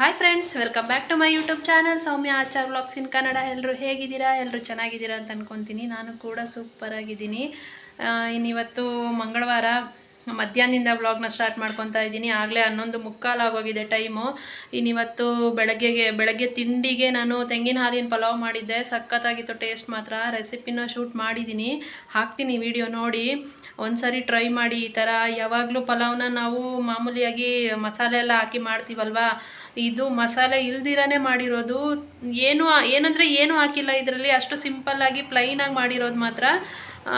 Welcome back to my YouTube channel Soumya Achar vlogs in Kannada ಎಲ್ಲರೂ ಹೇಗಿದ್ದೀರಾ? ಎಲ್ಲರೂ ಚೆನ್ನಾಗಿದ್ದೀರಾ ಅಂತ ಅನ್ಕೊತೀನಿ. ನಾನು ಕೂಡ ಸೂಪರ್ ಆಗಿದ್ದೀನಿ. ಆ, ಇನ್ನಿವತ್ತು ಮಂಗಳವಾರ ಮಧ್ಯಾಹ್ನದಿಂದ ವ್ಲಾಗ್ನ ಸ್ಟಾರ್ಟ್ ಮಾಡ್ಕೊತಾ ಇದ್ದೀನಿ. ಆಗಲೇ ಹನ್ನೊಂದು ಮುಕ್ಕಾಲು ಆಗೋಗಿದೆ ಟೈಮು ಇನ್ನಿವತ್ತು ಬೆಳಗ್ಗೆಗೆ ಬೆಳಗ್ಗೆ ತಿಂಡಿಗೆ ನಾನು ತೆಂಗಿನ ಹಾಲಿನ ಪಲಾವ್ ಮಾಡಿದ್ದೆ. ಸಖತ್ತಾಗಿತ್ತು ಟೇಸ್ಟ್ ಮಾತ್ರ. ರೆಸಿಪಿನ ಶೂಟ್ ಮಾಡಿದ್ದೀನಿ. ಹಾಕ್ತೀನಿ ವಿಡಿಯೋ ನೋಡಿ. ಒಂದ್ಸರಿ ಟ್ರೈ ಮಾಡಿ. ಈ ಥರ ಯಾವಾಗಲೂ ಪಲಾವ್ನ ನಾವು ಮಾಮೂಲಿಯಾಗಿ ಮಸಾಲೆ ಎಲ್ಲ ಹಾಕಿ ಮಾಡ್ತೀವಲ್ವಾ? ಇದು ಮಸಾಲೆ ಇಲ್ದಿರನೇ ಮಾಡಿರೋದು. ಏನು ಏನಂದರೆ ಏನು ಹಾಕಿಲ್ಲ ಇದರಲ್ಲಿ. ಅಷ್ಟು ಸಿಂಪಲ್ಲಾಗಿ ಪ್ಲೈನಾಗಿ ಮಾಡಿರೋದು ಮಾತ್ರ.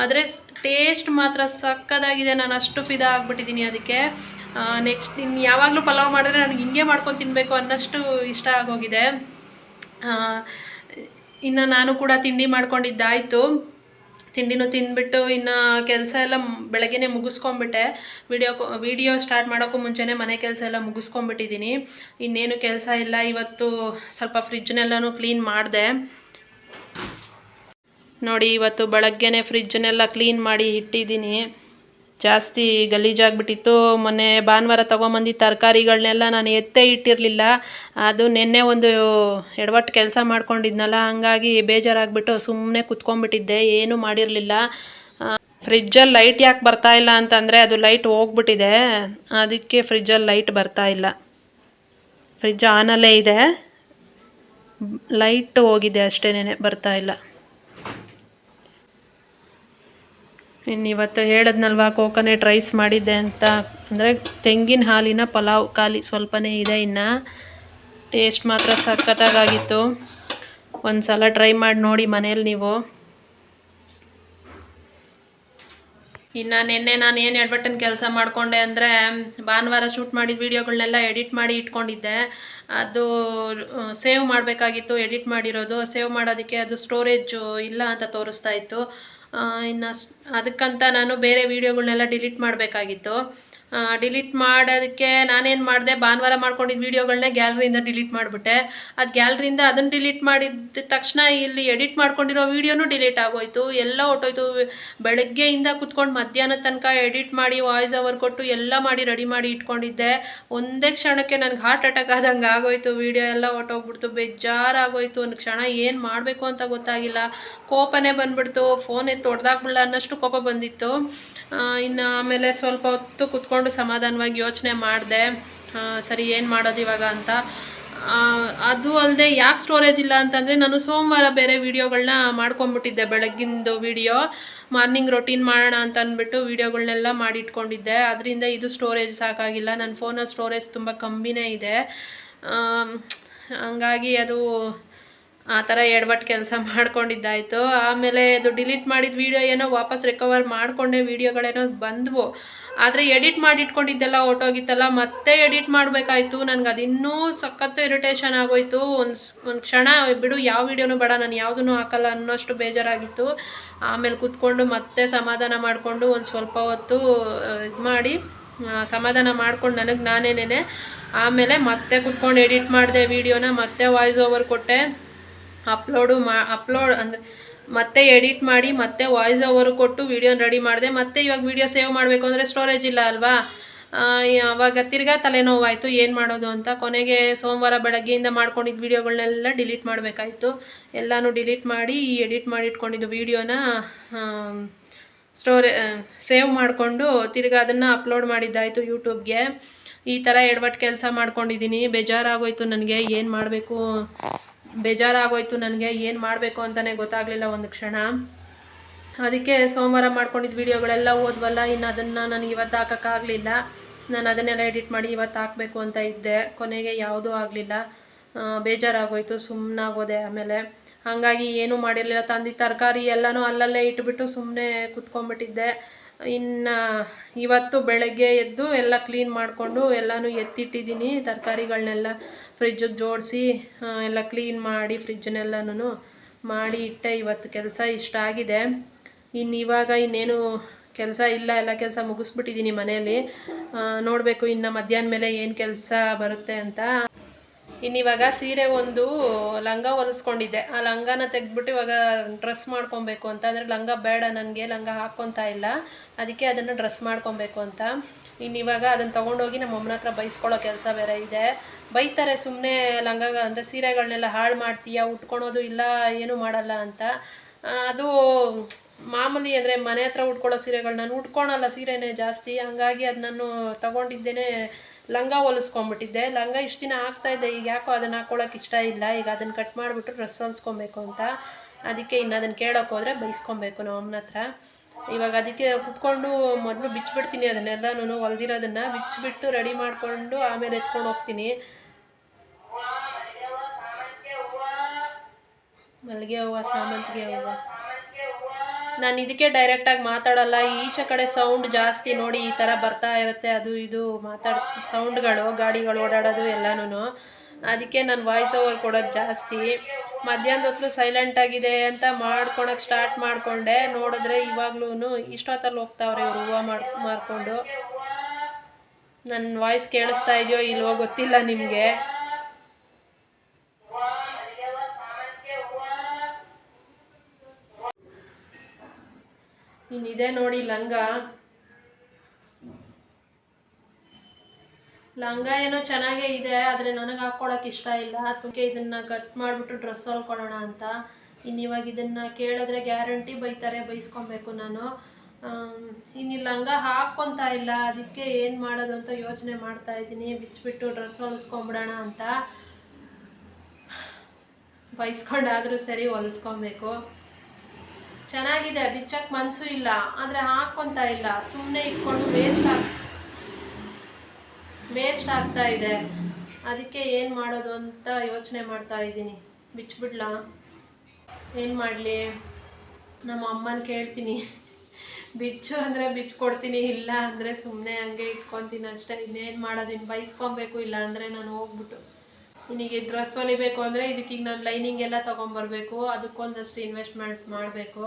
ಆದರೆ ಟೇಸ್ಟ್ ಮಾತ್ರ ಸಕ್ಕದಾಗಿದೆ. ನಾನು ಅಷ್ಟು ಫಿದಾ ಆಗಿಬಿಟ್ಟಿದ್ದೀನಿ ಅದಕ್ಕೆ. ನೆಕ್ಸ್ಟ್ ಇನ್ನು ಯಾವಾಗಲೂ ಪಲಾವ್ ಮಾಡಿದ್ರೆ ನನಗೆ ಹಿಂಗೆ ಮಾಡ್ಕೊಂಡು ತಿನ್ನಬೇಕು ಅನ್ನೋಷ್ಟು ಇಷ್ಟ ಆಗೋಗಿದೆ. ಇನ್ನು ನಾನು ಕೂಡ ತಿಂಡಿ ಮಾಡ್ಕೊಂಡಿದ್ದಾಯಿತು. ತಿಂಡಿನೂ ತಿಂದ್ಬಿಟ್ಟು ಇನ್ನು ಕೆಲಸ ಎಲ್ಲ ಬೆಳಗ್ಗೆ ಮುಗಿಸ್ಕೊಂಬಿಟ್ಟೆ ವಿಡಿಯೋ ವಿಡಿಯೋ ಸ್ಟಾರ್ಟ್ ಮಾಡೋಕ್ಕೂ ಮುಂಚೆನೇ ಮನೆ ಕೆಲಸ ಎಲ್ಲ ಮುಗಿಸ್ಕೊಂಬಿಟ್ಟಿದ್ದೀನಿ ಇನ್ನೇನು ಕೆಲಸ ಇಲ್ಲ, ಇವತ್ತು ಸ್ವಲ್ಪ ಫ್ರಿಜ್ನೆಲ್ಲನೂ ಕ್ಲೀನ್ ಮಾಡಿದೆ. ನೋಡಿ, ಇವತ್ತು ಬೆಳಗ್ಗೆನೇ ಫ್ರಿಜ್ನೆಲ್ಲ ಕ್ಲೀನ್ ಮಾಡಿ ಇಟ್ಟಿದ್ದೀನಿ ಜಾಸ್ತಿ ಗಲೀಜಾಗ್ಬಿಟ್ಟಿತ್ತು. ಮೊನ್ನೆ ಭಾನುವಾರ ತೊಗೊಂಬಂದಿದ್ದ ತರಕಾರಿಗಳನ್ನೆಲ್ಲ ನಾನು ಎತ್ತೇ ಇಟ್ಟಿರಲಿಲ್ಲ. ಅದು ನಿನ್ನೆ ಒಂದು ಎಡವಟ್ಟು ಕೆಲಸ ಮಾಡ್ಕೊಂಡಿದ್ನಲ್ಲ, ಹಂಗಾಗಿ ಬೇಜಾರಾಗ್ಬಿಟ್ಟು ಸುಮ್ಮನೆ ಕುತ್ಕೊಂಡ್ಬಿಟ್ಟಿದ್ದೆ. ಏನೂ ಮಾಡಿರಲಿಲ್ಲ. ಫ್ರಿಜ್ಜಲ್ಲಿ ಲೈಟ್ ಯಾಕೆ ಬರ್ತಾ ಇಲ್ಲ ಅಂತಂದರೆ ಅದು ಲೈಟ್ ಹೋಗ್ಬಿಟ್ಟಿದೆ. ಅದಕ್ಕೆ ಫ್ರಿಜ್ಜಲ್ಲಿ ಲೈಟ್ ಬರ್ತಾ ಇಲ್ಲ. ಫ್ರಿಜ್ ಆನಲ್ಲೇ ಇದೆ. ಲೈಟ್ ಹೋಗಿದೆ ಅಷ್ಟೇನೆ ಬರ್ತಾ ಇಲ್ಲ. ಇನ್ನು ಇವತ್ತು ಹೇಳಿದ್ನಲ್ವ ಕೋಕೋನೆಟ್ ರೈಸ್ ಮಾಡಿದ್ದೆ ಅಂತ. ಅಂದರೆ ತೆಂಗಿನ ಹಾಲಿನ ಪಲಾವ್ ಖಾಲಿ ಸ್ವಲ್ಪನೇ ಇದೆ ಇನ್ನು. ಟೇಸ್ಟ್ ಮಾತ್ರ ಸಖತ್ತಾಗಿತ್ತು ಒಂದು ಸಲ ಟ್ರೈ ಮಾಡಿ ನೋಡಿ ಮನೇಲಿ ನೀವು. ಇನ್ನು ನಿನ್ನೆ ನಾನು ಏನು ಎಡ್ಬಟ್ಟನ್ ಕೆಲಸ ಮಾಡಿಕೊಂಡೆ ಅಂದರೆ, ಭಾನುವಾರ ಶೂಟ್ ಮಾಡಿದ ವೀಡಿಯೋಗಳನ್ನೆಲ್ಲ ಎಡಿಟ್ ಮಾಡಿ ಇಟ್ಕೊಂಡಿದ್ದೆ. ಅದು ಸೇವ್ ಮಾಡಬೇಕಾಗಿತ್ತು ಎಡಿಟ್ ಮಾಡಿರೋದು. ಸೇವ್ ಮಾಡೋದಕ್ಕೆ ಅದು ಸ್ಟೋರೇಜು ಇಲ್ಲ ಅಂತ ತೋರಿಸ್ತಾ ಇತ್ತು. ಇನ್ನು ಅದಕ್ಕಂತ ನಾನು ಬೇರೆ ವೀಡಿಯೋಗಳನ್ನೆಲ್ಲ ಡಿಲೀಟ್ ಮಾಡಬೇಕಾಗಿತ್ತು. ಡಿಲೀಟ್ ಮಾಡೋದಕ್ಕೆ ನಾನೇನು ಮಾಡಿದೆ? ಭಾನುವಾರ ಮಾಡ್ಕೊಂಡಿದ್ದ ವೀಡಿಯೋಗಳನ್ನೇ ಗ್ಯಾಲ್ರಿಯಿಂದ ಡಿಲೀಟ್ ಮಾಡಿಬಿಟ್ಟೆ. ಅದು ಗ್ಯಾಲ್ರಿಯಿಂದ ಅದನ್ನು ಡಿಲೀಟ್ ಮಾಡಿದ ತಕ್ಷಣ ಇಲ್ಲಿ ಎಡಿಟ್ ಮಾಡ್ಕೊಂಡಿರೋ ವೀಡಿಯೋನೂ ಡಿಲೀಟ್ ಆಗೋಯ್ತು. ಎಲ್ಲ ಹೊಟ್ಟೋಯ್ತು ಬೆಳಗ್ಗೆಯಿಂದ ಕುತ್ಕೊಂಡು ಮಧ್ಯಾಹ್ನ ತನಕ ಎಡಿಟ್ ಮಾಡಿ ವಾಯ್ಸ್ ಓವರ್ ಕೊಟ್ಟು ಎಲ್ಲ ಮಾಡಿ ರೆಡಿ ಮಾಡಿ ಇಟ್ಕೊಂಡಿದ್ದೆ. ಒಂದೇ ಕ್ಷಣಕ್ಕೆ ನನಗೆ ಹಾರ್ಟ್ ಅಟ್ಯಾಕ್ ಆದಂಗೆ ಆಗೋಯ್ತು. ವೀಡಿಯೋ ಎಲ್ಲ ಹೊಟ್ಟೋಗ್ಬಿಡ್ತು ಬೇಜಾರಾಗೋಯ್ತು. ಒಂದು ಕ್ಷಣ ಏನು ಮಾಡಬೇಕು ಅಂತ ಗೊತ್ತಾಗಿಲ್ಲ. ಕೋಪನೇ ಬಂದ್ಬಿಡ್ತು. ಫೋನೇ ಎತ್ತು ಅನ್ನೋಷ್ಟು ಅನ್ನಷ್ಟು ಕೋಪ ಬಂದಿತ್ತು. ಇನ್ನು ಆಮೇಲೆ ಸ್ವಲ್ಪ ಹೊತ್ತು ಕುತ್ಕೊಂಡು ಸಮಾಧಾನವಾಗಿ ಯೋಚನೆ ಮಾಡಿದೆ ಸರಿ ಏನು ಮಾಡೋದು ಇವಾಗ ಅಂತ. ಅದು ಅಲ್ಲದೆ ಯಾಕೆ ಸ್ಟೋರೇಜ್ ಇಲ್ಲ ಅಂತಂದರೆ ನಾನು ಸೋಮವಾರ ಬೇರೆ ವೀಡಿಯೋಗಳನ್ನ ಮಾಡ್ಕೊಂಬಿಟ್ಟಿದ್ದೆ ಬೆಳಗ್ಗಿಂದು ವೀಡಿಯೋ ಮಾರ್ನಿಂಗ್ ರೊಟೀನ್ ಮಾಡೋಣ ಅಂತ ಅಂದ್ಬಿಟ್ಟು ವೀಡಿಯೋಗಳನ್ನೆಲ್ಲ ಮಾಡಿಟ್ಕೊಂಡಿದ್ದೆ. ಅದರಿಂದ ಇದು ಸ್ಟೋರೇಜ್ ಸಾಕಾಗಿಲ್ಲ. ನನ್ನ ಫೋನಲ್ಲಿ ಸ್ಟೋರೇಜ್ ತುಂಬ ಕಮ್ಮಿನೇ ಇದೆ. ಹಂಗಾಗಿ ಅದು ಆ ಥರ ಎಡವಟ್ಟು ಕೆಲಸ ಮಾಡ್ಕೊಂಡಿದ್ದಾಯಿತು. ಆಮೇಲೆ ಅದು ಡಿಲೀಟ್ ಮಾಡಿದ ವೀಡಿಯೋ ಏನೋ ವಾಪಸ್ ರಿಕವರ್ ಮಾಡಿಕೊಂಡೆ ವೀಡಿಯೋಗಳೇನೋ ಬಂದವು. ಆದರೆ ಎಡಿಟ್ ಮಾಡಿ ಇಟ್ಕೊಂಡಿದ್ದೆಲ್ಲ ಹೊರ್ಟೋಗಿತ್ತಲ್ಲ ಮತ್ತೆ ಎಡಿಟ್ ಮಾಡಬೇಕಾಯ್ತು. ನನಗೆ ಅದಿನ್ನೂ ಸಖತ್ತು ಇರಿಟೇಷನ್ ಆಗೋಯ್ತು. ಒಂದು ಒಂದು ಕ್ಷಣ, ಬಿಡು, ಯಾವ ವಿಡಿಯೋನೂ ಬೇಡ, ನಾನು ಯಾವುದೂ ಹಾಕಲ್ಲ ಅನ್ನೋಷ್ಟು ಬೇಜಾರಾಗಿತ್ತು. ಆಮೇಲೆ ಕೂತ್ಕೊಂಡು ಮತ್ತೆ ಸಮಾಧಾನ ಮಾಡಿಕೊಂಡು ಒಂದು ಸ್ವಲ್ಪ ಹೊತ್ತು ಇದು ಮಾಡಿ ಸಮಾಧಾನ ಮಾಡ್ಕೊಂಡು ನನಗೆ ನಾನೇನೇನೆ. ಆಮೇಲೆ ಮತ್ತೆ ಕುತ್ಕೊಂಡು ಎಡಿಟ್ ಮಾಡಿದೆ ವೀಡಿಯೋನ ಮತ್ತೆ ವಾಯ್ಸ್ ಓವರ್ ಕೊಟ್ಟೆ. ಅಪ್ಲೋಡು ಮಾ ಅಪ್ಲೋಡ್ ಅಂದರೆ ಮತ್ತೆ ಎಡಿಟ್ ಮಾಡಿ, ಮತ್ತೆ ವಾಯ್ಸ್ ಓವರ್ ಕೊಟ್ಟು ವೀಡಿಯೋನ ರೆಡಿ ಮಾಡಿದೆ. ಮತ್ತೆ ಇವಾಗ ವೀಡಿಯೋ ಸೇವ್ ಮಾಡಬೇಕು ಅಂದರೆ ಸ್ಟೋರೇಜ್ ಇಲ್ಲ ಅಲ್ವಾ? ಅವಾಗ ತಿರ್ಗಾ ತಲೆನೋವಾಯಿತು. ಏನು ಮಾಡೋದು ಅಂತ. ಕೊನೆಗೆ ಸೋಮವಾರ ಬೆಳಗ್ಗೆಯಿಂದ ಮಾಡ್ಕೊಂಡಿದ್ದ ವೀಡಿಯೋಗಳನ್ನೆಲ್ಲ ಡಿಲೀಟ್ ಮಾಡಬೇಕಾಯಿತು. ಎಲ್ಲನೂ ಡಿಲೀಟ್ ಮಾಡಿ ಈ ಎಡಿಟ್ ಮಾಡಿ ಇಟ್ಕೊಂಡಿದ್ದು ವೀಡಿಯೋನ ಸ್ಟೋರೇ ಸೇವ್ ಮಾಡಿಕೊಂಡು ತಿರ್ಗಾ ಅದನ್ನು ಅಪ್ಲೋಡ್ ಮಾಡಿದ್ದಾಯಿತು ಯೂಟ್ಯೂಬ್ಗೆ ಈ ಥರ ಎಡವಟ್ಟು ಕೆಲಸ ಮಾಡ್ಕೊಂಡಿದ್ದೀನಿ. ಬೇಜಾರಾಗೋಯ್ತು ನನಗೆ. ಏನು ಮಾಡಬೇಕು? ಬೇಜಾರಾಗೋಯ್ತು ನನಗೆ, ಏನು ಮಾಡಬೇಕು ಅಂತಲೇ ಗೊತ್ತಾಗಲಿಲ್ಲ ಒಂದು ಕ್ಷಣ. ಅದಕ್ಕೆ ಸೋಮವಾರ ಮಾಡ್ಕೊಂಡಿದ್ದ ವೀಡಿಯೋಗಳೆಲ್ಲ ಓದ್ವಲ್ಲ, ಇನ್ನು ಅದನ್ನು ನನಗೆ ಇವತ್ತು ಹಾಕೋಕ್ಕಾಗಲಿಲ್ಲ. ನಾನು ಅದನ್ನೆಲ್ಲ ಎಡಿಟ್ ಮಾಡಿ ಇವತ್ತು ಹಾಕಬೇಕು ಅಂತ ಇದ್ದೆ. ಕೊನೆಗೆ ಯಾವುದೂ ಆಗಲಿಲ್ಲ. ಬೇಜಾರಾಗೋಯ್ತು ಸುಮ್ಮನಾಗೋದೆ ಆಮೇಲೆ. ಹಾಗಾಗಿ ಏನೂ ಮಾಡಿರಲಿಲ್ಲ. ತಂದಿದ್ದ ತರಕಾರಿ ಎಲ್ಲನೂ ಅಲ್ಲಲ್ಲೇ ಇಟ್ಬಿಟ್ಟು ಸುಮ್ಮನೆ ಕುತ್ಕೊಂಡ್ಬಿಟ್ಟಿದ್ದೆ. ಇನ್ನು ಇವತ್ತು ಬೆಳಗ್ಗೆ ಎದ್ದು ಎಲ್ಲ ಕ್ಲೀನ್ ಮಾಡಿಕೊಂಡು ಎಲ್ಲನೂ ಎತ್ತಿಟ್ಟಿದ್ದೀನಿ. ತರಕಾರಿಗಳನ್ನೆಲ್ಲ ಫ್ರಿಜ್ಜಿಗೆ ಜೋಡಿಸಿ ಎಲ್ಲ ಕ್ಲೀನ್ ಮಾಡಿ ಫ್ರಿಜ್ಜನ್ನೆಲ್ಲನೂ ಮಾಡಿ ಇಟ್ಟೆ. ಇವತ್ತು ಕೆಲಸ ಇಷ್ಟ ಆಗಿದೆ. ಇನ್ನು ಇವಾಗ ಇನ್ನೇನು ಕೆಲಸ ಇಲ್ಲ. ಎಲ್ಲ ಕೆಲಸ ಮುಗಿಸ್ಬಿಟ್ಟಿದ್ದೀನಿ ಮನೆಯಲ್ಲಿ. ನೋಡಬೇಕು ಇನ್ನು ಮಧ್ಯಾಹ್ನ ಮೇಲೆ ಏನು ಕೆಲಸ ಬರುತ್ತೆ ಅಂತ. ಇನ್ನಿವಾಗ ಸೀರೆ ಒಂದು ಲಂಗ ಹೊಲಿಸ್ಕೊಂಡಿದ್ದೆ. ಆ ಲಂಗನ ತೆಗೆದ್ಬಿಟ್ಟು ಇವಾಗ ಡ್ರೆಸ್ ಮಾಡ್ಕೊಬೇಕು ಅಂತ. ಅಂದರೆ ಲಂಗ ಬೇಡ ನನಗೆ, ಲಂಗ ಹಾಕ್ಕೊತಾ ಇಲ್ಲ. ಅದಕ್ಕೆ ಅದನ್ನು ಡ್ರೆಸ್ ಮಾಡ್ಕೊಬೇಕು ಅಂತ. ಇನ್ನಿವಾಗ ಅದನ್ನು ತೊಗೊಂಡೋಗಿ ನಮ್ಮ ಅಮ್ಮನ ಹತ್ರ ಬೈಸ್ಕೊಳ್ಳೋ ಕೆಲಸ ಬೇರೆ ಇದೆ. ಬೈತಾರೆ ಸುಮ್ಮನೆ ಲಂಗ, ಅಂದರೆ ಸೀರೆಗಳನ್ನೆಲ್ಲ ಹಾಳು ಮಾಡ್ತೀಯ, ಉಟ್ಕೊಳೋದು ಇಲ್ಲ, ಏನೂ ಮಾಡಲ್ಲ ಅಂತ. ಅದು ಮಾಮೂಲಿ ಅಂದರೆ ಮನೆ ಹತ್ರ ಉಟ್ಕೊಳ್ಳೋ ಸೀರೆಗಳು ನಾನು ಉಟ್ಕೊಳಲ್ಲ ಸೀರೆನೇ ಜಾಸ್ತಿ. ಹಂಗಾಗಿ ಅದು ನಾನು ತಗೊಂಡಿದ್ದೇನೆ ಲಂಗ ಹೊಲಿಸ್ಕೊಂಬಿಟ್ಟಿದ್ದೆ ಲಂಗ ಇಷ್ಟು ದಿನ ಆಗ್ತಾಯಿದ್ದೆ ಈಗ ಯಾಕೋ ಅದನ್ನು ಹಾಕ್ಕೊಳಕ್ಕೆ ಇಷ್ಟ ಇಲ್ಲ. ಈಗ ಅದನ್ನು ಕಟ್ ಮಾಡಿಬಿಟ್ಟು ಡ್ರೆಸ್ ಹೊಲಿಸ್ಕೊಬೇಕು ಅಂತ. ಅದಕ್ಕೆ ಇನ್ನು ಅದನ್ನು ಕೇಳೋಕೆ ಹೋದರೆ ಬೈಸ್ಕೊಬೇಕು ನಮ್ಮ ಅಮ್ಮನ ಹತ್ರ. ಇವಾಗ ಅದಕ್ಕೆ ಕುತ್ಕೊಂಡು ಮೊದಲು ಬಿಚ್ಚಿಬಿಡ್ತೀನಿ ಅದನ್ನೆಲ್ಲನೂ ಹೊಲ್ದಿರೋದನ್ನು. ಬಿಚ್ಚಿಬಿಟ್ಟು ರೆಡಿ ಮಾಡಿಕೊಂಡು ಆಮೇಲೆ ಎತ್ಕೊಂಡು ಹೋಗ್ತೀನಿ. ಮಲ್ಲಿಗೆ ಹೂವು, ಸಾಮಂತಿಗೆ ಹೂವು. ನಾನು ಇದಕ್ಕೆ ಡೈರೆಕ್ಟಾಗಿ ಮಾತಾಡಲ್ಲ. ಈಚೆ ಕಡೆ ಸೌಂಡ್ ಜಾಸ್ತಿ ನೋಡಿ ಈ ಥರ ಬರ್ತಾ ಇರುತ್ತೆ. ಅದು ಇದು ಮಾತಾಡ್ ಸೌಂಡ್ಗಳು ಗಾಡಿಗಳು ಓಡಾಡೋದು ಎಲ್ಲನೂ ಅದಕ್ಕೆ ನಾನು ವಾಯ್ಸ್ ಓವರ್ ಕೊಡೋದು ಜಾಸ್ತಿ. ಮಧ್ಯಾಹ್ನದ ಹೊತ್ತು ಸೈಲೆಂಟ್ ಆಗಿದೆ ಅಂತ ಮಾಡ್ಕೊಳಕ್ಕೆ ಸ್ಟಾರ್ಟ್ ಮಾಡಿಕೊಂಡೆ. ನೋಡಿದ್ರೆ ಇವಾಗ್ಲೂ ಇಷ್ಟೊತ್ತಲ್ಲಿ ಹೋಗ್ತಾವ್ರೆ ಇವರು ಹೂವು ಮಾಡ್, ಮಾರ್ಕೊಂಡು. ನನ್ನ ವಾಯ್ಸ್ ಕೇಳಿಸ್ತಾ ಇದೆಯೋ ಇಲ್ವೋ ಗೊತ್ತಿಲ್ಲ ನಿಮಗೆ. ಇನ್ನಿದೆ ನೋಡಿ ಲಂಗ. ಲಂಗ ಏನೋ ಚೆನ್ನಾಗೇ ಇದೆ, ಆದರೆ ನನಗೆ ಹಾಕ್ಕೊಳಕ್ಕೆ ಇಷ್ಟ ಇಲ್ಲ. ಅದಕ್ಕೆ ಇದನ್ನು ಕಟ್ ಮಾಡಿಬಿಟ್ಟು ಡ್ರೆಸ್ ಹೊಲ್ಕೊಳ್ಳೋಣ ಅಂತ. ಇನ್ನು ಇವಾಗ ಇದನ್ನು ಕೇಳಿದ್ರೆ ಗ್ಯಾರಂಟಿ ಬೈತಾರೆ, ಬೈಸ್ಕೊಬೇಕು ನಾನು. ಇನ್ನು ಲಂಗ ಹಾಕ್ಕೊತಾ ಇಲ್ಲ. ಅದಕ್ಕೆ ಏನು ಮಾಡೋದು ಅಂತ ಯೋಚನೆ ಮಾಡ್ತಾ ಇದ್ದೀನಿ. ಬಿಚ್ಚಿಬಿಟ್ಟು ಡ್ರೆಸ್ ಹೊಲಿಸ್ಕೊಂಬಿಡೋಣ ಅಂತ. ಬೈಸ್ಕೊಂಡಾದರೂ ಸರಿ ಹೊಲಿಸ್ಕೊಬೇಕು. ಚೆನ್ನಾಗಿದೆ ಬಿಚ್ಚಕ್ಕೆ ಮನಸ್ಸು ಇಲ್ಲ, ಆದರೆ ಹಾಕ್ಕೊತಾ ಇಲ್ಲ ಸುಮ್ಮನೆ ಇಟ್ಕೊಂಡು ವೇಸ್ಟ್ ಆಗ ವೇಸ್ಟ್ ಆಗ್ತಾ ಇದೆ. ಅದಕ್ಕೆ ಏನು ಮಾಡೋದು ಅಂತ ಯೋಚನೆ ಮಾಡ್ತಾ ಇದ್ದೀನಿ. ಬಿಚ್ಚಬಿಡ್ಲ ಏನು ಮಾಡಲಿ? ನಮ್ಮ ಅಮ್ಮನ ಕೇಳ್ತೀನಿ. ಬಿಚ್ಚು ಅಂದರೆ ಬಿಚ್ಕೊಡ್ತೀನಿ, ಇಲ್ಲ ಅಂದರೆ ಸುಮ್ಮನೆ ಹಂಗೆ ಇಟ್ಕೊತೀನಿ ಅಷ್ಟೇ. ಇನ್ನೇನು ಮಾಡೋದು? ಬೈಸ್ಕೊಬೇಕು, ಇಲ್ಲ ಅಂದರೆ ನಾನು ಹೋಗ್ಬಿಟ್ಟು ಇನ್ನೀಗ ಡ್ರೆಸ್ ಹೊಲಿಬೇಕು ಅಂದರೆ ಇದಕ್ಕೀಗ ನಾನು ಲೈನಿಂಗ್ ಎಲ್ಲ ತೊಗೊಂಬರ್ಬೇಕು, ಅದಕ್ಕೊಂದಷ್ಟು ಇನ್ವೆಸ್ಟ್ಮೆಂಟ್ ಮಾಡಬೇಕು.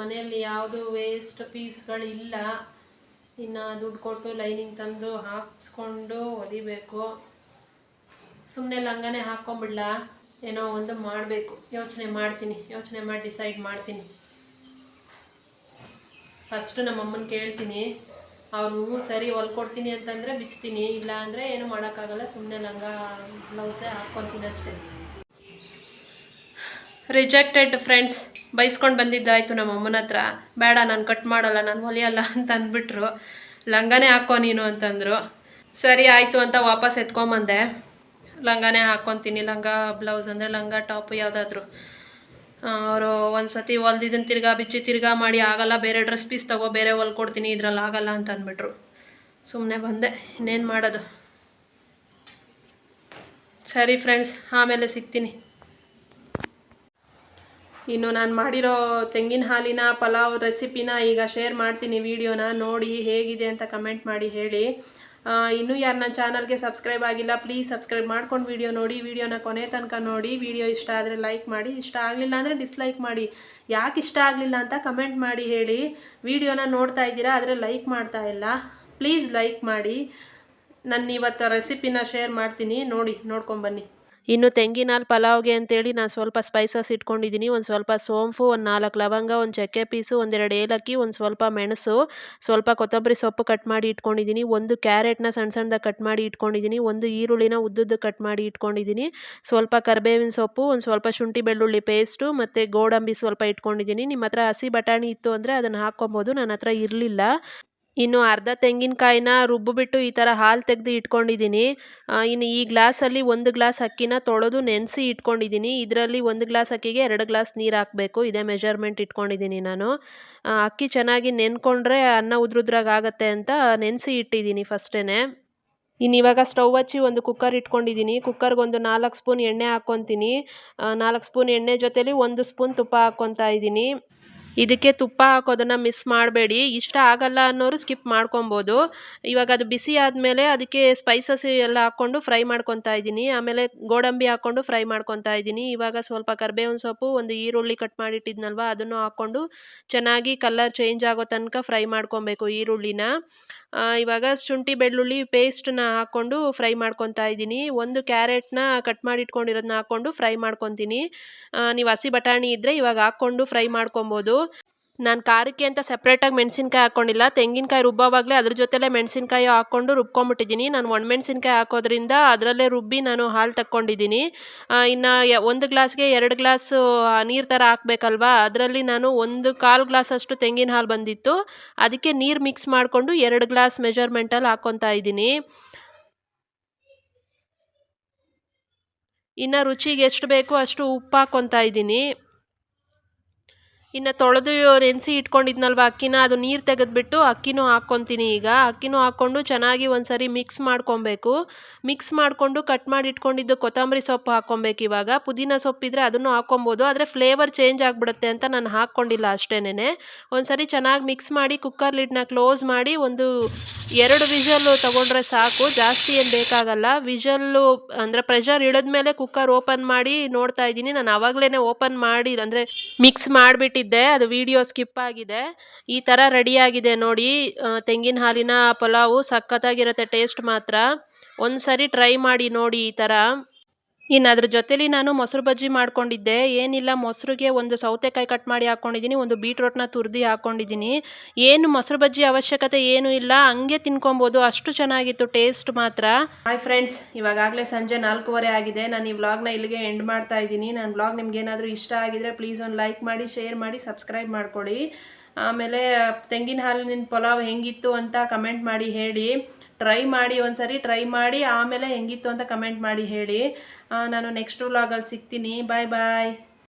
ಮನೆಯಲ್ಲಿ ಯಾವುದು ವೇಸ್ಟ್ ಪೀಸ್ಗಳಿಲ್ಲ ಇನ್ನು ದುಡ್ಡು ಕೊಟ್ಟು ಲೈನಿಂಗ್ ತಂದು ಹಾಕ್ಸ್ಕೊಂಡು ಹೊಲಿಬೇಕು. ಸುಮ್ಮನೆ ಲಂಗನೇ ಹಾಕ್ಕೊಂಬಿಡ್ಲ ಏನೋ ಒಂದು ಮಾಡಬೇಕು. ಯೋಚನೆ ಮಾಡ್ತೀನಿ. ಯೋಚನೆ ಮಾಡಿ ಡಿಸೈಡ್ ಮಾಡ್ತೀನಿ. ಫಸ್ಟು ನಮ್ಮಮ್ಮನ ಕೇಳ್ತೀನಿ. ಅವರು ಸರಿ ಹೊಲ್ಕೊಡ್ತೀನಿ ಅಂತಂದರೆ ಬಿಚ್ತೀನಿ, ಇಲ್ಲ ಅಂದರೆ ಏನು ಮಾಡೋಕ್ಕಾಗಲ್ಲ ಸುಮ್ಮನೆ ಲಂಗ ಬ್ಲೌಸೇ ಹಾಕ್ಕೊತೀನಿ ಅಷ್ಟೇ. ರಿಜೆಕ್ಟೆಡ್ ಫ್ರೆಂಡ್ಸ್ ಬೈಸ್ಕೊಂಡು ಬಂದಿದ್ದಾಯಿತು ನಮ್ಮ ಅಮ್ಮನ ಹತ್ರ. ಬೇಡ, ನಾನು ಕಟ್ ಮಾಡಲ್ಲ, ನಾನು ಹೊಲಿಯಲ್ಲ ಅಂತ ಅಂದ್ಬಿಟ್ರು. ಲಂಗನೇ ಹಾಕೋ ನೀನು ಅಂತಂದರು. ಸರಿ, ಆಯಿತು ಅಂತ ವಾಪಸ್ ಎತ್ಕೊಂಬಂದೆ. ಲಂಗನೇ ಹಾಕ್ಕೊತೀನಿ, ಲಂಗ ಬ್ಲೌಸ್ ಅಂದರೆ ಲಂಗ ಟಾಪ್ ಯಾವುದಾದ್ರು. ಅವರು ಒಂದು ಸತಿ ಹೊಲ್ದಿದ್ದನ್ನು ತಿರ್ಗಾ ಬಿಚ್ಚಿ ತಿರ್ಗಾ ಮಾಡಿ, ಆಗಲ್ಲ, ಬೇರೆ ಡ್ರೆಸ್ ಪೀಸ್ ತಗೋ, ಬೇರೆ ಹೊಲ್ಕೊಡ್ತೀನಿ ಇದ್ರಲ್ಲಿ ಆಗಲ್ಲ ಅಂತ ಅಂದ್ಬಿಟ್ರು. ಸುಮ್ಮನೆ ಬಂದೆ, ಇನ್ನೇನು ಮಾಡೋದು. ಸರಿ ಫ್ರೆಂಡ್ಸ್, ಆಮೇಲೆ ಸಿಗ್ತೀನಿ. ಇನ್ನು ನಾನು ಮಾಡಿರೋ ತೆಂಗಿನ ಹಾಲಿನ, ಪಲಾವ್ ರೆಸಿಪಿನ ಈಗ ಶೇರ್ ಮಾಡ್ತೀನಿ, ವಿಡಿಯೋನ ನೋಡಿ ಹೇಗಿದೆ ಅಂತ ಕಮೆಂಟ್ ಮಾಡಿ ಹೇಳಿ. ಇನ್ನೂ ಯಾರು ನನ್ನ ಚಾನಲ್ಗೆ ಸಬ್ಸ್ಕ್ರೈಬ್ ಆಗಿಲ್ಲ ಪ್ಲೀಸ್ ಸಬ್ಸ್ಕ್ರೈಬ್ ಮಾಡ್ಕೊಂಡು ವಿಡಿಯೋ ನೋಡಿ ವೀಡಿಯೋನ ಕೊನೆ ತನಕ ನೋಡಿ. ವೀಡಿಯೋ ಇಷ್ಟ ಆದರೆ ಲೈಕ್ ಮಾಡಿ, ಇಷ್ಟ ಆಗಲಿಲ್ಲ ಅಂದರೆ ಡಿಸ್ಲೈಕ್ ಮಾಡಿ. ಯಾಕೆ ಇಷ್ಟ ಆಗಲಿಲ್ಲ ಅಂತ ಕಮೆಂಟ್ ಮಾಡಿ ಹೇಳಿ. ವೀಡಿಯೋನ ನೋಡ್ತಾ ಇದ್ದೀರಾ ಆದರೆ ಲೈಕ್ ಮಾಡ್ತಾ ಇಲ್ಲ. ಪ್ಲೀಸ್ ಲೈಕ್ ಮಾಡಿ. ನಾನು ಇವತ್ತು ರೆಸಿಪಿನ ಶೇರ್ ಮಾಡ್ತೀನಿ. ನೋಡಿ ನೋಡ್ಕೊಂಬನ್ನಿ ಇನ್ನು ತೆಂಗಿನ ಹಾಲು ಪಲಾವ್ಗೆ ಅಂತೇಳಿ ನಾನು ಸ್ವಲ್ಪ ಸ್ಪೈಸಸ್ ಇಟ್ಕೊಂಡಿದ್ದೀನಿ ಒಂದು ಸ್ವಲ್ಪ ಸೋಂಪು, ಒಂದು ನಾಲ್ಕು ಲವಂಗ, ಒಂದು ಚಕ್ಕೆ ಪೀಸು ಒಂದೆರಡು ಏಲಕ್ಕಿ, ಒಂದು ಸ್ವಲ್ಪ ಮೆಣಸು, ಸ್ವಲ್ಪ ಕೊತ್ತಂಬರಿ ಸೊಪ್ಪು ಕಟ್ ಮಾಡಿ ಇಟ್ಕೊಂಡಿದ್ದೀನಿ ಒಂದು ಕ್ಯಾರೆಟ್ನ ಸಣ್ಣ ಸಣ್ಣದಾಗಿ ಕಟ್ ಮಾಡಿ ಇಟ್ಕೊಂಡಿದ್ದೀನಿ ಒಂದು ಈರುಳ್ಳಿನ ಉದ್ದದ್ದು ಕಟ್ ಮಾಡಿ ಇಟ್ಕೊಂಡಿದ್ದೀನಿ ಸ್ವಲ್ಪ ಕರಿಬೇವಿನ ಸೊಪ್ಪು, ಒಂದು ಸ್ವಲ್ಪ ಶುಂಠಿ ಬೆಳ್ಳುಳ್ಳಿ ಪೇಸ್ಟು ಮತ್ತು ಗೋಡಂಬಿ ಸ್ವಲ್ಪ ಇಟ್ಕೊಂಡಿದ್ದೀನಿ ನಿಮ್ಮ ಹತ್ರ ಹಸಿ ಬಟಾಣಿ ಇತ್ತು ಅಂದರೆ ಅದನ್ನು ಹಾಕ್ಕೊಬೋದು ನನ್ನ ಹತ್ರ ಇರಲಿಲ್ಲ. ಇನ್ನು ಅರ್ಧ ತೆಂಗಿನಕಾಯಿನ ರುಬ್ಬಿಬಿಟ್ಟು ಈ ಥರ ಹಾಲು ತೆಗೆದು ಇಟ್ಕೊಂಡಿದ್ದೀನಿ. ಇನ್ನು ಈ ಗ್ಲಾಸಲ್ಲಿ ಒಂದು ಗ್ಲಾಸ್ ಅಕ್ಕಿನ ತೊಳೆದು ನೆನೆಸಿ ಇಟ್ಕೊಂಡಿದ್ದೀನಿ. ಇದರಲ್ಲಿ ಒಂದು ಗ್ಲಾಸ್ ಅಕ್ಕಿಗೆ ಎರಡು ಗ್ಲಾಸ್ ನೀರು ಹಾಕಬೇಕು. ಇದೇ ಮೆಜರ್ಮೆಂಟ್ ಇಟ್ಕೊಂಡಿದ್ದೀನಿ ನಾನು. ಅಕ್ಕಿ ಚೆನ್ನಾಗಿ ನೆನ್ಕೊಂಡ್ರೆ ಅನ್ನ ಉದ್ರುದ್ರಾಗ ಆಗುತ್ತೆ ಅಂತ ನೆನೆಸಿ ಇಟ್ಟಿದ್ದೀನಿ ಫಸ್ಟೇ ಇನ್ನು ಇವಾಗ ಸ್ಟವ್ ಹಚ್ಚಿ ಒಂದು ಕುಕ್ಕರ್ ಇಟ್ಕೊಂಡಿದ್ದೀನಿ. ಕುಕ್ಕರ್ಗೆ ಒಂದು ನಾಲ್ಕು ಸ್ಪೂನ್ ಎಣ್ಣೆ ಹಾಕ್ಕೊತೀನಿ. ನಾಲ್ಕು ಸ್ಪೂನ್ ಎಣ್ಣೆ ಜೊತೇಲಿ ಒಂದು ಸ್ಪೂನ್ ತುಪ್ಪ ಹಾಕ್ಕೊತಾ ಇದ್ದೀನಿ. ಇದಕ್ಕೆ ತುಪ್ಪ ಹಾಕೋದನ್ನು ಮಿಸ್ ಮಾಡಬೇಡಿ. ಇಷ್ಟ ಆಗಲ್ಲ ಅನ್ನೋರು ಸ್ಕಿಪ್ ಮಾಡ್ಕೊಬೋದು. ಇವಾಗ ಅದು ಬಿಸಿ ಆದಮೇಲೆ ಅದಕ್ಕೆ ಸ್ಪೈಸಸ್ ಎಲ್ಲ ಹಾಕ್ಕೊಂಡು ಫ್ರೈ ಮಾಡ್ಕೊತಾ ಇದ್ದೀನಿ. ಆಮೇಲೆ ಗೋಡಂಬಿ ಹಾಕ್ಕೊಂಡು ಫ್ರೈ ಮಾಡ್ಕೊತಾ ಇದ್ದೀನಿ. ಇವಾಗ ಸ್ವಲ್ಪ ಕರ್ಬೇವಿನ ಸೊಪ್ಪು, ಒಂದು ಈರುಳ್ಳಿ ಕಟ್ ಮಾಡಿಟ್ಟಿದ್ನಲ್ವ, ಅದನ್ನು ಹಾಕ್ಕೊಂಡು ಚೆನ್ನಾಗಿ ಕಲರ್ ಚೇಂಜ್ ಆಗೋ ತನಕ ಫ್ರೈ ಮಾಡ್ಕೊಬೇಕು ಈರುಳ್ಳಿನ. ಇವಾಗ ಶುಂಠಿ ಬೆಳ್ಳುಳ್ಳಿ ಪೇಸ್ಟನ್ನ ಹಾಕ್ಕೊಂಡು ಫ್ರೈ ಮಾಡ್ಕೊತಾ ಇದ್ದೀನಿ. ಒಂದು ಕ್ಯಾರೆಟ್ನ ಕಟ್ ಮಾಡಿ ಇಟ್ಕೊಂಡಿರೋದನ್ನ ಹಾಕ್ಕೊಂಡು ಫ್ರೈ ಮಾಡ್ಕೊತೀನಿ. ನೀವು ಹಸಿ ಬಟಾಣಿ ಇದ್ದರೆ ಇವಾಗ ಹಾಕ್ಕೊಂಡು ಫ್ರೈ ಮಾಡ್ಕೊಬೋದು. ನಾನು ಖಾರಕ್ಕೆ ಅಂತ ಸಪ್ರೇಟಾಗಿ ಮೆಣಸಿನ್ಕಾಯಿ ಹಾಕ್ಕೊಂಡಿಲ್ಲ ತೆಂಗಿನಕಾಯಿ ರುಬ್ಬೋವಾಗಲೇ ಅದ್ರ ಜೊತೆಲೇ ಮೆಣಸಿನ್ಕಾಯಿ ಹಾಕ್ಕೊಂಡು ರುಬ್ಕೊಂಬಿಟ್ಟಿದ್ದೀನಿ ನಾನು ಒಣಮೆಣ್ಸಿನ್ಕಾಯಿ ಹಾಕೋದ್ರಿಂದ ಅದರಲ್ಲೇ ರುಬ್ಬಿ ನಾನು ಹಾಲು ತಕ್ಕೊಂಡಿದ್ದೀನಿ ಇನ್ನು ಒಂದು ಗ್ಲಾಸ್ಗೆ ಎರಡು ಗ್ಲಾಸು ನೀರು ಥರ ಹಾಕ್ಬೇಕಲ್ವಾ? ಅದರಲ್ಲಿ ನಾನು ಒಂದು ಕಾಲು ಗ್ಲಾಸಷ್ಟು ತೆಂಗಿನ ಹಾಲು ಬಂದಿತ್ತು. ಅದಕ್ಕೆ ನೀರು ಮಿಕ್ಸ್ ಮಾಡಿಕೊಂಡು ಎರಡು ಗ್ಲಾಸ್ ಮೆಜರ್ಮೆಂಟಲ್ಲಿ ಹಾಕ್ಕೊತಾ ಇದ್ದೀನಿ ಇನ್ನು ರುಚಿಗೆ ಎಷ್ಟು ಬೇಕೋ ಅಷ್ಟು ಉಪ್ಪು ಹಾಕ್ಕೊತಾ ಇದ್ದೀನಿ ಇನ್ನು ತೊಳೆದು ನೆನೆಸಿ ಇಟ್ಕೊಂಡಿದ್ನಲ್ವ ಅಕ್ಕಿನ? ಅದು ನೀರು ತೆಗೆದುಬಿಟ್ಟು ಅಕ್ಕಿನೂ ಹಾಕ್ಕೊತೀನಿ ಈಗ. ಅಕ್ಕಿನೂ ಹಾಕ್ಕೊಂಡು ಚೆನ್ನಾಗಿ ಒಂದ್ಸರಿ ಮಿಕ್ಸ್ ಮಾಡ್ಕೊಬೇಕು. ಮಿಕ್ಸ್ ಮಾಡಿಕೊಂಡು ಕಟ್ ಮಾಡಿ ಇಟ್ಕೊಂಡಿದ್ದು ಕೊತ್ತಂಬರಿ ಸೊಪ್ಪು ಹಾಕ್ಕೊಬೇಕು ಇವಾಗ. ಪುದೀನ ಸೊಪ್ಪಿದ್ರೆ ಅದನ್ನು ಹಾಕ್ಕೊಬೋದು. ಆದರೆ ಫ್ಲೇವರ್ ಚೇಂಜ್ ಆಗಿಬಿಡುತ್ತೆ ಅಂತ ನಾನು ಹಾಕ್ಕೊಂಡಿಲ್ಲ ಅಷ್ಟೇನೆ ಒಂದ್ಸರಿ ಚೆನ್ನಾಗಿ ಮಿಕ್ಸ್ ಮಾಡಿ ಕುಕ್ಕರ್ ಲಿಡ್ನ ಕ್ಲೋಸ್ ಮಾಡಿ ಒಂದು ಎರಡು ವಿಷಲ್ಲು ತೊಗೊಂಡ್ರೆ ಸಾಕು. ಜಾಸ್ತಿ ಏನು ಬೇಕಾಗಲ್ಲ. ವಿಷಲ್ಲು ಅಂದರೆ ಪ್ರೆಷರ್ ಇಳಿದ ಮೇಲೆ ಕುಕ್ಕರ್ ಓಪನ್ ಮಾಡಿ ನೋಡ್ತಾ ಇದ್ದೀನಿ. ನಾನು ಆವಾಗಲೇ ಓಪನ್ ಮಾಡಿ ಅಂದರೆ ಮಿಕ್ಸ್ ಮಾಡಿಬಿಟ್ಟಿದ್ದೆ ಅದು ವಿಡಿಯೋ ಸ್ಕಿಪ್ ಆಗಿದೆ. ಈ ಥರ ರೆಡಿಯಾಗಿದೆ ನೋಡಿ ತೆಂಗಿನ ಹಾಲಿನ ಪಲಾವು ಸಖತ್ತಾಗಿರುತ್ತೆ ಟೇಸ್ಟ್ ಮಾತ್ರ. ಒಂದು ಸರಿ ಟ್ರೈ ಮಾಡಿ ನೋಡಿ ಈ ಥರ ಇನ್ನು ಅದ್ರ ಜೊತೆಲಿ ನಾನು ಮೊಸರು ಬಜ್ಜಿ ಮಾಡ್ಕೊಂಡಿದ್ದೆ. ಏನಿಲ್ಲ, ಮೊಸರಿಗೆ ಒಂದು ಸೌತೆಕಾಯಿ ಕಟ್ ಮಾಡಿ ಹಾಕ್ಕೊಂಡಿದ್ದೀನಿ ಒಂದು ಬೀಟ್ರೋಟ್ನ ತುರ್ದು ಹಾಕ್ಕೊಂಡಿದ್ದೀನಿ ಏನು ಮೊಸರು ಬಜ್ಜಿ ಅವಶ್ಯಕತೆ ಏನೂ ಇಲ್ಲ, ಹಂಗೆ ತಿನ್ಕೊಬೋದು. ಅಷ್ಟು ಚೆನ್ನಾಗಿತ್ತು ಟೇಸ್ಟ್ ಮಾತ್ರ. ಹಾಯ್ ಫ್ರೆಂಡ್ಸ್ ಇವಾಗಲೇ ಸಂಜೆ ನಾಲ್ಕೂವರೆ ಆಗಿದೆ. ನಾನು ಈ ವ್ಲಾಗ್ನ ಇಲ್ಲಿಗೆ ಎಂಡ್ ಮಾಡ್ತಾ ಇದ್ದೀನಿ. ನನ್ನ ವ್ಲಾಗ್ ನಿಮ್ಗೆ ಏನಾದರೂ ಇಷ್ಟ ಆಗಿದ್ರೆ ಪ್ಲೀಸ್ ಒಂದು ಲೈಕ್ ಮಾಡಿ ಶೇರ್ ಮಾಡಿ ಸಬ್ಸ್ಕ್ರೈಬ್ ಮಾಡ್ಕೊಳ್ಳಿ ಆಮೇಲೆ ತೆಂಗಿನ ಹಾಲಿನ ಪಲಾವ್ ಹೆಂಗಿತ್ತು ಅಂತ ಕಮೆಂಟ್ ಮಾಡಿ ಹೇಳಿ. ಟ್ರೈ ಮಾಡಿ, ಒಂದ್ಸರಿ ಟ್ರೈ ಮಾಡಿ, ಆಮೇಲೆ ಹೆಂಗಿತ್ತು ಅಂತ ಕಮೆಂಟ್ ಮಾಡಿ ಹೇಳಿ. ನಾನು ನೆಕ್ಸ್ಟ್ ವ್ಲಾಗಲ್ಲಿ ಸಿಗ್ತೀನಿ. ಬಾಯ್ ಬಾಯ್